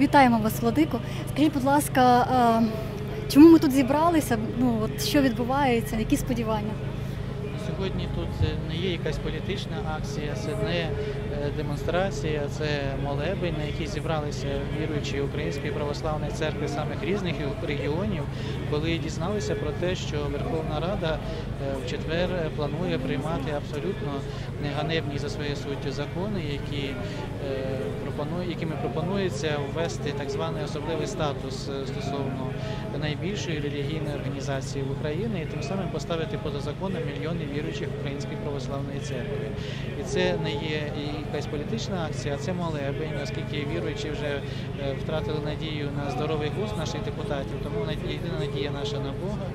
Вітаємо вас, Владико. Скажіть, будь ласка, чому ми тут зібралися? Ну от що відбувається, які сподівання? Сьогодні тут не є якась політична акція, це не е, демонстрація, це молебень, на якій зібралися віруючі Української православної церкви самих різних регіонів, коли дізналися про те, що Верховна Рада е, в четвер планує приймати абсолютно неганебні за своєю суттю закони, які е, якими пропонується ввести так званий особливий статус стосовно найбільшої релігійної організації в Україні і тим самим поставити поза законом мільйони віруючих Української православної церкви. І це не є якась політична акція, а це молебень, оскільки віруючі вже е, втратили надію на здоровий глузд наших депутатів, тому єдина надія наша на Бога.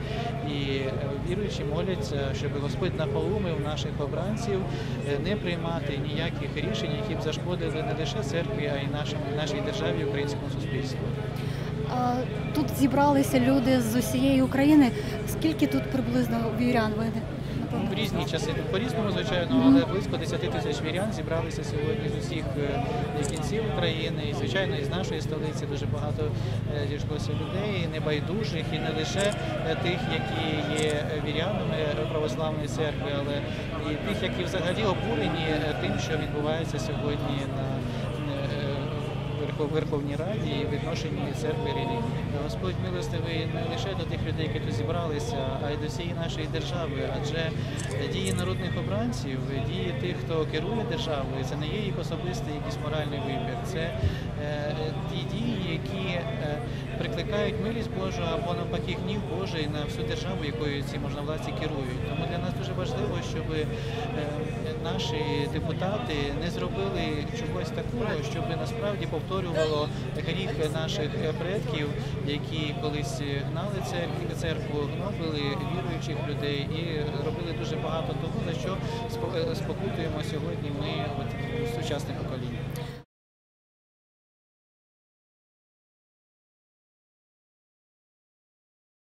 І е, віруючі моляться, щоб Господь наполумив наших обранців е, не приймати ніяких рішень, які б зашкодили не лише церкві, а й нашій державі, українському суспільству. Тут зібралися люди з усієї України. Скільки тут приблизно вірян? Ви в різні часи тут по-різному, звичайно, але близько 10 тисяч вірян зібралися сьогодні з усіх е, кінців України, і звичайно, із нашої столиці дуже багато е, зійшлося людей, небайдужих, і не лише е, тих, які є вірянами православної церкви, але і тих, які взагалі обурені тим, що відбувається сьогодні на Верховній Раді і відношенні церкви релігії. Господь милостивий не лише до тих людей, які тут зібралися, а й до всієї нашої держави. Адже дії народних обранців, дії тих, хто керує державою, це не є їх особистий якийсь моральний вибір. Це е, ті дії, які е, прикликають милість Божу або навпаки гнів Божий на всю державу, якою ці можновладці керують. Тому для нас дуже важливо, щоб е, наші депутати не зробили чогось такого, щоб насправді повторювало гріх наших предків, які колись гнали церкву, церкву, гнобили віруючих людей і робили дуже багато того, за що спо- спокутуємо сьогодні ми от, в сучасних